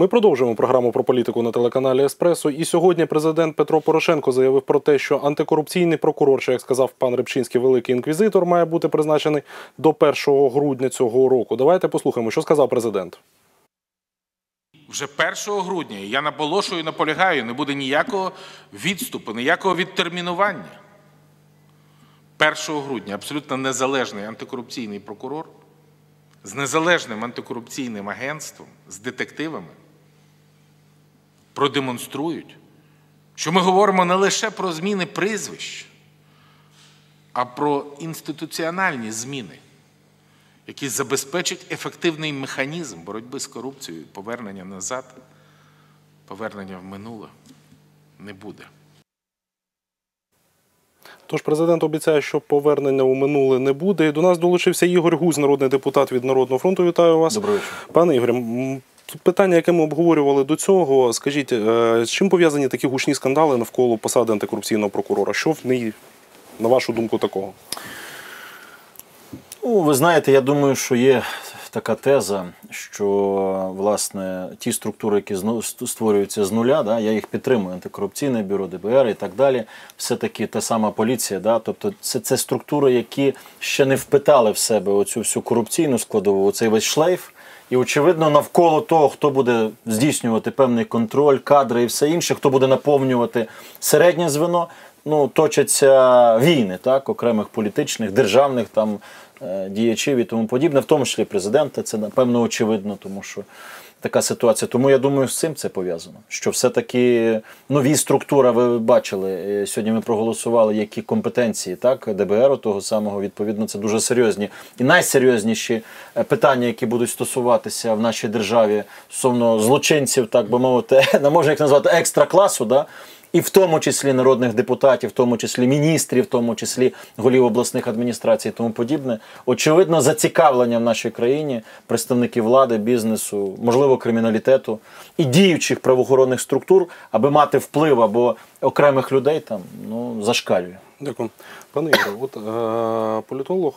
Ми продовжуємо програму про політику на телеканалі Еспресо. І сьогодні президент Петро Порошенко заявив про те, що антикорупційний прокурор, що як сказав пан Рибчинський, великий інквізитор, має бути призначений до 1 грудня цього року. Давайте послухаємо, що сказав президент. Вже 1 грудня я наполошую наполягаю, не буде ніякого відступу, ніякого відтермінування. 1 грудня абсолютно незалежний антикорупційний прокурор з незалежним антикорупційним агентством, з детективами продемонструють, що ми говоримо не лише про зміни прізвищ, а про інституціональні зміни, які забезпечать ефективний механізм боротьби з корупцією, повернення назад, повернення в минуле не буде. Тож президент обіцяє, що повернення у минуле не буде. І до нас долучився Ігор Гузь, народний депутат від Народного фронту. Вітаю вас. Доброго вечора. Пане Ігорі, питання, яке ми обговорювали до цього, скажіть, е, з чим пов'язані такі гучні скандали навколо посади антикорупційного прокурора? Що в ній, на вашу думку, такого? Ну, ви знаєте, я думаю, що є така теза, що власне ті структури, які створюються з нуля, да, я їх підтримую, антикорупційне бюро, ДБР і так далі. Все-таки та сама поліція, да, тобто це, це структури, які ще не впитали в себе оцю всю корупційну складову, оцей весь шлейф. І очевидно, навколо того, хто буде здійснювати певний контроль, кадри і все інше, хто буде наповнювати середнє звено, ну точаться війни, так, окремих політичних, державних там е, діячів і тому подібне, в тому числі президента. Це напевно очевидно, тому що така ситуація. Тому я думаю, з цим це пов'язано. Що все-таки нові структури, ви бачили, е, сьогодні ми проголосували, які компетенції, так, ДБР того самого, відповідно, це дуже серйозні і найсерйозніші е, питання, які будуть стосуватися в нашій державі стосовно злочинців, так би мовити, не можна їх назвати екстра класу, да? І в тому числі народних депутатів, в тому числі міністрів, в тому числі голів обласних адміністрацій і тому подібне. Очевидно, зацікавлення в нашій країні представників влади, бізнесу, можливо, криміналітету і діючих правоохоронних структур, аби мати вплив або окремих людей там ну зашкалює. Дякую. Пане Ігоре, от е, політолог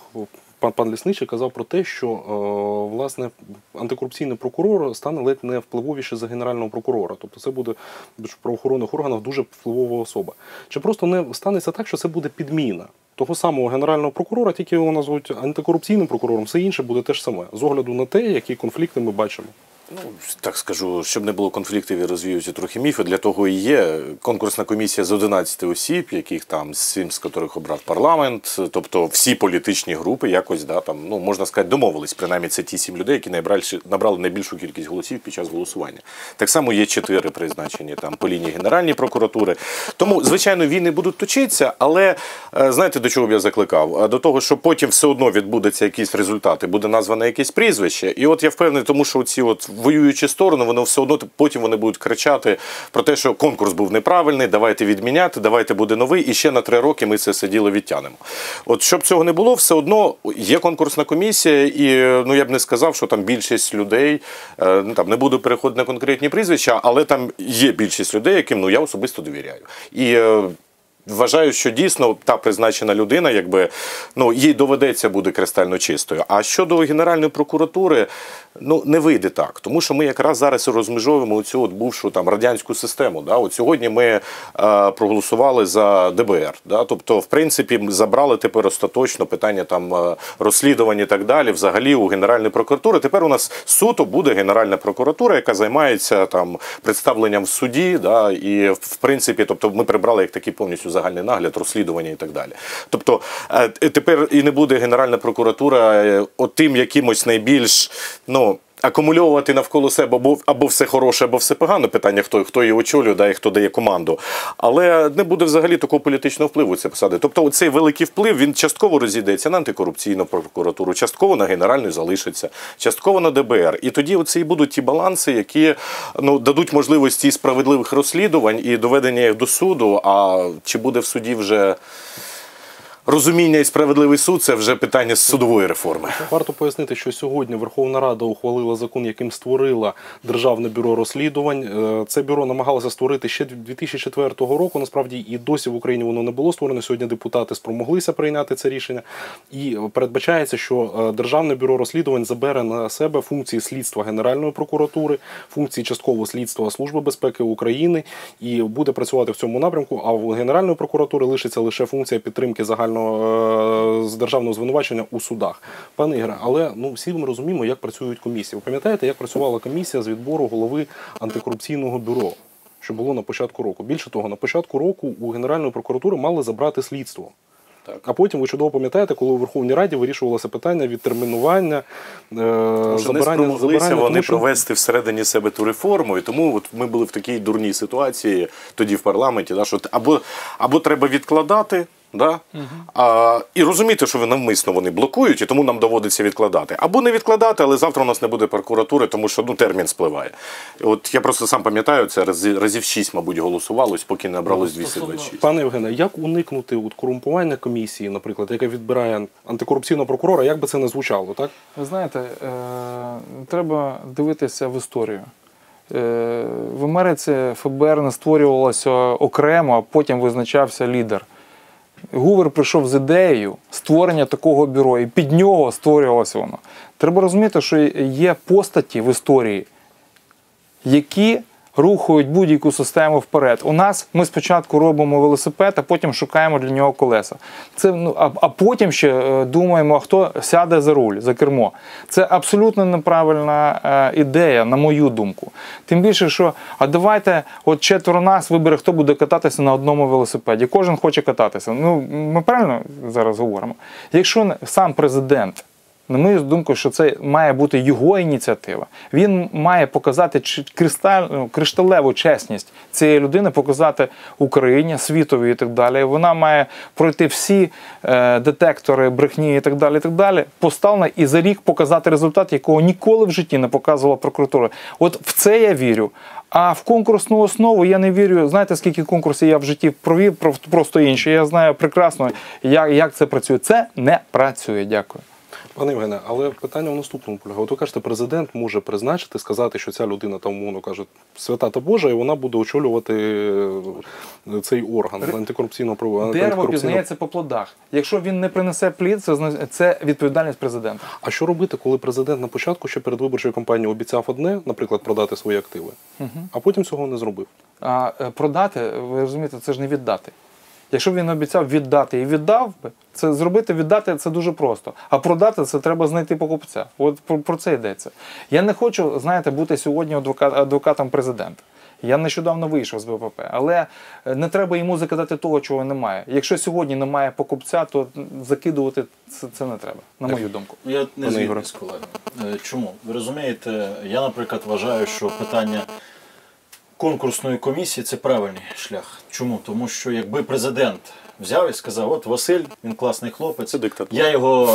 пан, пан Лісничий казав про те, що е, власне антикорупційний прокурор стане ледь не впливовіше за генерального прокурора. Тобто це буде в правоохоронних органах дуже впливова особа. Чи просто не станеться так, що це буде підміна? Того самого генерального прокурора, тільки його назвуть антикорупційним прокурором, все інше буде те ж саме, з огляду на те, які конфлікти ми бачимо. Ну, так скажу, щоб не було конфліктів і розвіюються трохи міфи. Для того і є конкурсна комісія з 11 осіб, яких там сім з яких обрав парламент. Тобто всі політичні групи якось да там ну можна сказати домовились. Принаймні це ті сім людей, які набрали, набрали найбільшу кількість голосів під час голосування. Так само є чотири призначені там по лінії Генеральної прокуратури. Тому звичайно війни будуть точитися, але е, знаєте до чого б я закликав? Е, До того, що потім все одно відбудеться якісь результати, буде назване якесь прізвище. І от я впевнений, тому що ці от воюючі сторони, воно все одно потім вони будуть кричати про те, що конкурс був неправильний, давайте відміняти, давайте буде новий, і ще на три роки ми це все діло відтянемо. От щоб цього не було, все одно є конкурсна комісія, і ну я б не сказав, що там більшість людей е, ну там не буду переходити на конкретні прізвища, але там є більшість людей, яким ну я особисто довіряю. І е, Вважаю, що дійсно та призначена людина, якби ну їй доведеться бути кристально чистою. А щодо Генеральної прокуратури, ну не вийде так, тому що ми якраз зараз розмежовуємо цю от бувшу там радянську систему. Да? От сьогодні ми е, проголосували за ДБР. Да? Тобто, в принципі, забрали тепер остаточно питання там е, розслідування і так далі. Взагалі у Генеральної прокуратури. Тепер у нас суто буде Генеральна прокуратура, яка займається там представленням в суді. Да? І в принципі, тобто, ми прибрали як такий повністю загальний нагляд, розслідування і так далі. Тобто е, тепер і не буде Генеральна прокуратура отим тим якимось найбільш ну. Акумульовувати навколо себе або, або все хороше, або все погано. Питання, хто хто її очолює, да, і хто дає команду. Але не буде взагалі такого політичного впливу ці посади. Тобто, цей великий вплив він частково розійдеться на антикорупційну прокуратуру, частково на генеральну залишиться, частково на ДБР. І тоді оце і будуть ті баланси, які ну дадуть можливості справедливих розслідувань і доведення їх до суду. А чи буде в суді вже розуміння і справедливий суд це вже питання судової реформи. Варто пояснити, що сьогодні Верховна Рада ухвалила закон, яким створила Державне бюро розслідувань. Е, Це бюро намагалося створити ще 2004 року. Насправді і досі в Україні воно не було створено. Сьогодні депутати спромоглися прийняти це рішення. І передбачається, що е, Державне бюро розслідувань забере на себе функції слідства Генеральної прокуратури, функції часткового слідства Служби безпеки України і буде працювати в цьому напрямку. А в Генеральної прокуратури лишиться лише функція підтримки загального е, з державного звинувачення у судах. Пане Ігоре, але ну всі ми розуміємо, як працюють комісії. Ви пам'ятаєте, як працювала комісія з відбору голови антикорупційного бюро? Що було на початку року. Більше того, на початку року у Генеральної прокуратури мали забрати слідство. Так. А потім ви чудово пам'ятаєте, коли у Верховній Раді вирішувалося питання відтермінування, е, Може, не забирання, спромоглися забирання, вони тому що- провести всередині себе ту реформу, і тому от ми були в такій дурній ситуації тоді в парламенті, да, що або, або треба відкладати. Да? А, і розуміти, що навмисно вони блокують, і тому нам доводиться відкладати. Або не відкладати, але завтра у нас не буде прокуратури, тому що ну, термін спливає. От я просто сам пам'ятаю, це разів, разів 6, мабуть, голосувалось, поки не набралось 226. Пане Євгене, як уникнути от корумпування комісії, наприклад, яка відбирає антикорупційного прокурора, як би це не звучало, так? Ви знаєте, е, треба дивитися в історію. Е, в Америці ФБР не створювалося окремо, а потім визначався лідер. Гувер прийшов з ідеєю створення такого бюро, і під нього створювалося воно. Треба розуміти, що є постаті в історії, які рухають будь-яку систему вперед. У нас ми спочатку робимо велосипед, а потім шукаємо для нього колеса. Це ну а, а потім ще е, думаємо, хто сяде за руль, за кермо. Це абсолютно неправильна е, ідея, на мою думку. Тим більше, що а давайте, от четверо нас вибере, хто буде кататися на одному велосипеді. Кожен хоче кататися. Ну ми правильно зараз говоримо. Якщо сам президент. На мою думку, що це має бути його ініціатива. Він має показати ну, кришталеву чесність цієї людини, показати Україні, світові і так далі. Вона має пройти всі е, детектори брехні і так далі. І так далі, поставлена і за рік показати результат, якого ніколи в житті не показувала прокуратура. От в це я вірю. А в конкурсну основу я не вірю. Знаєте, скільки конкурсів я в житті провів, про- просто інші. Я знаю прекрасно, як це працює. Це не працює. Дякую. Пане Євгене, але питання в наступному полягає. От ви кажете, президент може призначити, сказати, що ця людина там умовно каже свята та Божа, і вона буде очолювати е, цей орган антикорупційного прав- Дерево пізнається по плодах. Якщо він не принесе плід, це відповідальність президента. А що робити, коли президент на початку ще перед виборчою кампанією обіцяв одне, наприклад, продати свої активи, а потім цього не зробив? А е, продати, ви розумієте, це ж не віддати. Якщо б він обіцяв віддати і віддав би, це зробити, віддати це дуже просто. А продати це треба знайти покупця. От про, про це йдеться. Я не хочу, знаєте, бути сьогодні адвокат, адвокатом президента. Я нещодавно вийшов з БПП, але е, не треба йому закидати того, чого немає. Якщо сьогодні немає покупця, то закидувати це, це не треба, на мою думку. Я не згідний з колегами. Е, Чому? Ви розумієте, я, наприклад, вважаю, що питання конкурсної комісії це правильний шлях. Чому? Тому що якби президент взяв і сказав, от Василь, він класний хлопець, Це диктатура. я його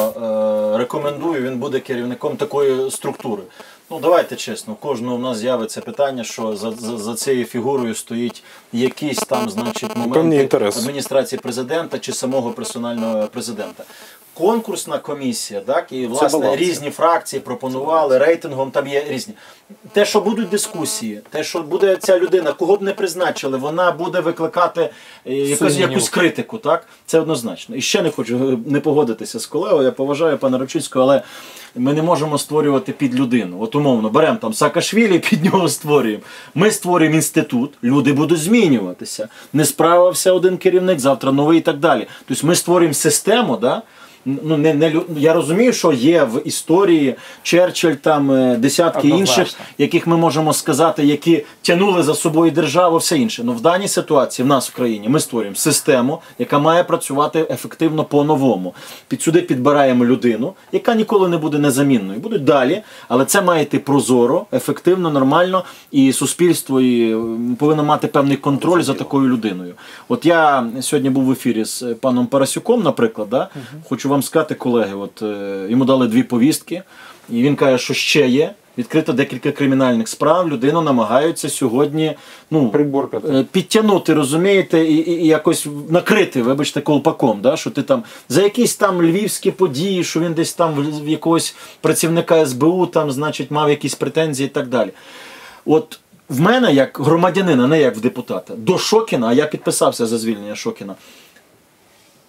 е, рекомендую, він буде керівником такої структури. Ну давайте чесно, кожного в нас з'явиться питання, що за, за, за цією фігурою стоїть якийсь там, значить, Певні моменти адміністрації президента чи самого персонального президента. Конкурсна комісія, так, і власне баланс. різні фракції пропонували, рейтингом там є різні. Те, що будуть дискусії, те, що буде ця людина, кого б не призначили, вона буде викликати е, якусь, якусь критику, так? Це однозначно. І ще не хочу е, не погодитися з колегою, я поважаю пана Рочицького, але ми не можемо створювати під людину. От умовно, беремо там Саакашвілі, під нього створюємо. Ми створюємо інститут, люди будуть змінюватися. Не справився один керівник, завтра новий і так далі. Тобто ми створюємо систему, да? Ну, не, не, лю- я розумію, що є в історії Черчилль, там е, десятки Однозначно. інших, яких ми можемо сказати, які тягнули за собою державу, все інше. Ну в даній ситуації в нас в країні ми створюємо систему, яка має працювати ефективно по-новому. Під сюди підбираємо людину, яка ніколи не буде незамінною. Будуть далі, але це має йти прозоро, ефективно, нормально, і суспільство і, повинно мати певний контроль за такою людиною. От я сьогодні був в ефірі з е, паном Парасюком, наприклад, да? хочу вам сказати, колеги, от е, йому дали дві повістки, і він каже, що ще є. відкрито декілька кримінальних справ. Людину намагаються сьогодні ну, Приборкати. е, підтягнути, розумієте, і, і, і якось накрити, вибачте, колпаком. Да? Що ти там за якісь там львівські події, що він десь там в, в якогось працівника СБУ там, значить, мав якісь претензії і так далі. От в мене, як громадянина, не як в депутата, до Шокіна, а я підписався за звільнення Шокіна.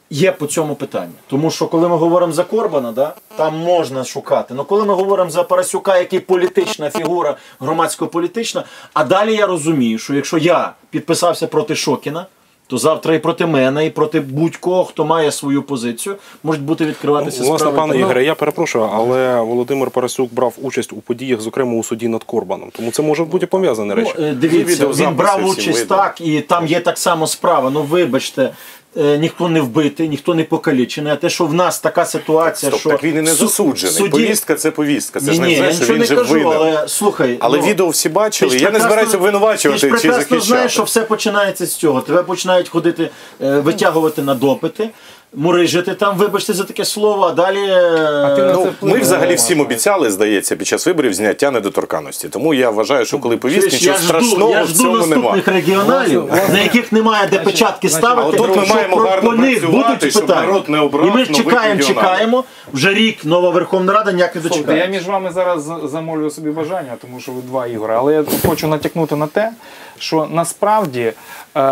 Є по цьому питання. Тому що коли ми говоримо за Корбана, да, там можна шукати. Але коли ми говоримо за Парасюка, який політична фігура, громадсько-політична, а далі я розумію, що якщо я підписався проти Шокіна, то завтра і проти мене, і проти будь-кого, хто має свою позицію, можуть бути відкриватися Власне, справи. пане Ну, Ігоре, я перепрошую, але Володимир Парасюк брав участь у подіях, зокрема у суді над Корбаном. Тому це може бути пов'язані речі. Ну, дивіться, він брав участь так, і там є так само справа. Ну вибачте. Е, Ніхто не вбитий, ніхто не покалічений. А те, що в нас така ситуація, Стоп, що так він і не засуджений. суді- Повістка це повістка. Це ні, ж не ні, все, я що він не же кажу, винен. але слухай. Але ну, відео всі бачили. Я не збираюся обвинувачувати Ти ж чи прекрасно знаєш, що все починається з цього. Тебе починають ходити, е, витягувати на допити, мурижити там, вибачте за таке слово, а далі. е, ти Ну, ми взагалі всім обіцяли, здається, під час виборів зняття недоторканності. Тому я вважаю, що коли повістки, Чуєш, нічого я жду, страшного я в цьому немає. регіоналів, на яких немає де печатки ставити. а отут ми що маємо про- гарно працювати, будуть щоб питання. народ не обрав І ми чекаємо, чекаємо. Вже рік нова Верховна Рада ніяк не Слухайте, я між вами зараз за- замовлю собі бажання, тому що ви два ігри. Але я хочу натякнути на те, що насправді е,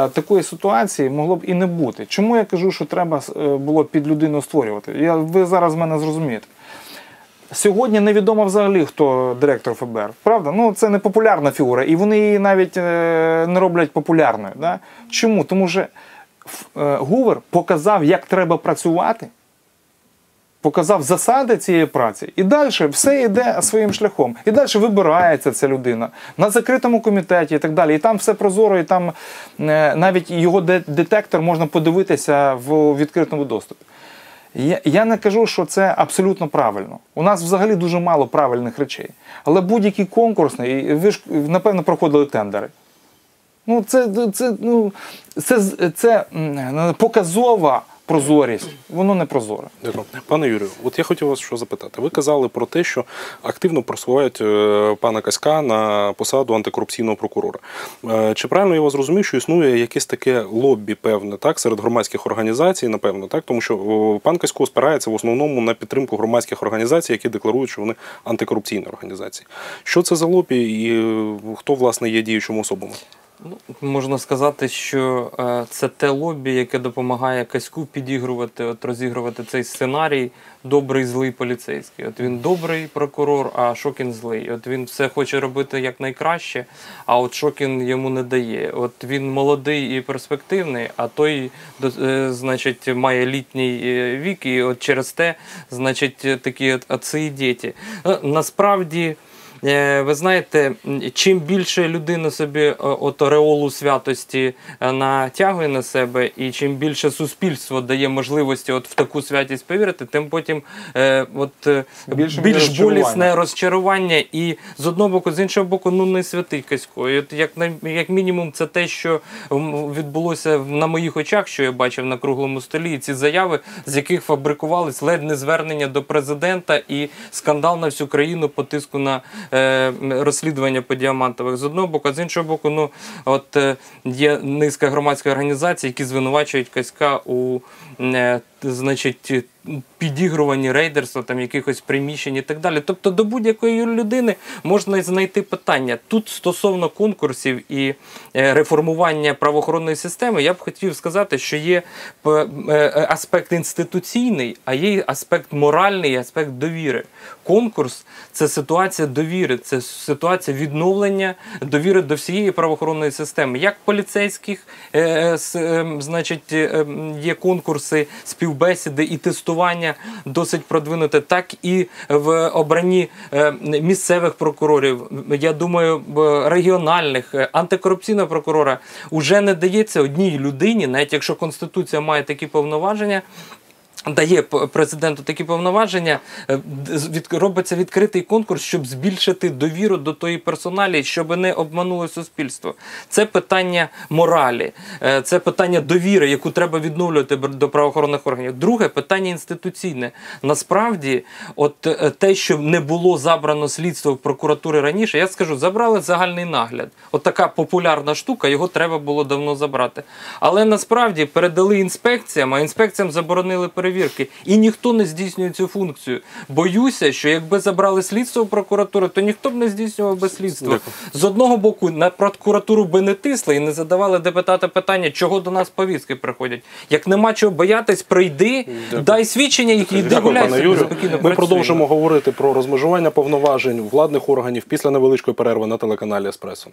такої ситуації могло б і не бути. Чому я кажу, що треба е, було під людину створювати? Я, ви зараз мене зрозумієте. Сьогодні невідомо взагалі, хто директор ФБР. Правда? Ну це не популярна фігура, і вони її навіть е, не роблять популярною. Да? Чому? Тому що Гувер показав, як треба працювати показав засади цієї праці, і далі все йде своїм шляхом. І далі вибирається ця людина на закритому комітеті і так далі. І там все прозоро, і там е, навіть його детектор можна подивитися в відкритому доступі. Я, не кажу, що це абсолютно правильно. У нас взагалі дуже мало правильних речей. Але будь-який конкурсний, ви ж напевно проходили тендери. Ну, це, це, ну, це, це м, показова прозорість. Воно не прозоре. Дякую. Пане Юрію, от я хотів вас що запитати. Ви казали про те, що активно просувають е, пана Каська на посаду антикорупційного прокурора. Е, Чи правильно я вас зрозумів, що існує якесь таке лобі, певне, так, серед громадських організацій, напевно, так, тому що пан Касько спирається в основному на підтримку громадських організацій, які декларують, що вони антикорупційні організації. Що це за лобі і е, хто власне є діючими особами? Ну, можна сказати, що е, це те лобі, яке допомагає Каську підігрувати, от розігрувати цей сценарій добрий злий поліцейський. От він добрий прокурор, а Шокін злий. От він все хоче робити як найкраще, а от Шокін йому не дає. От він молодий і перспективний, а той, е, значить, має літній е, вік, і от через те, значить, такі от, отці і діти. Насправді. Е, Ви знаєте, чим більше людина собі е, от ореолу святості е, натягує на себе, і чим більше суспільство дає можливості от в таку святість повірити, тим потім от, Більше більш болісне розчарування. І з одного боку, з іншого боку, ну не святий Касько. І от як, як мінімум, це те, що відбулося на моїх очах, що я бачив на круглому столі, і ці заяви, з яких фабрикувались ледь не звернення до президента і скандал на всю країну по тиску на розслідування по діамантових з одного боку, а з іншого боку, ну от е, є низка громадських організацій, які звинувачують Каська у е, значить. Підігруванні рейдерства, там якихось приміщень і так далі. Тобто до будь-якої людини можна знайти питання. Тут стосовно конкурсів і е, реформування правоохоронної системи, я б хотів сказати, що є е, е, аспект інституційний, а є аспект моральний, аспект довіри. Конкурс це ситуація довіри, це ситуація відновлення довіри до всієї правоохоронної системи. Як поліцейських, е, е, с- е, м, значить, є конкурси, співбесіди і тестування досить продвинуте, так і в обранні е, місцевих прокурорів. Я думаю, регіональних е, антикорупційного прокурора вже не дається одній людині, навіть якщо конституція має такі повноваження. Дає президенту такі повноваження, е, робиться відкритий конкурс, щоб збільшити довіру до тої персоналі, щоб не обмануло суспільство. Це питання моралі, е, це питання довіри, яку треба відновлювати до правоохоронних органів. Друге питання інституційне. Насправді, от е, те, що не було забрано слідство в прокуратури раніше, я скажу, забрали загальний нагляд. От така популярна штука, його треба було давно забрати. Але насправді передали інспекціям, а інспекціям заборонили перевірки. І ніхто не здійснює цю функцію. Боюся, що якби забрали слідство в прокуратуру, то ніхто б не здійснював би слідство. З одного боку, на прокуратуру би не тисли і не задавали депутати питання, чого до нас повістки приходять. Як нема чого боятись, прийди, дай свідчення, і йди Дякую, гуляй Ми продовжимо говорити про розмежування повноважень владних органів після невеличкої перерви на телеканалі Еспресо.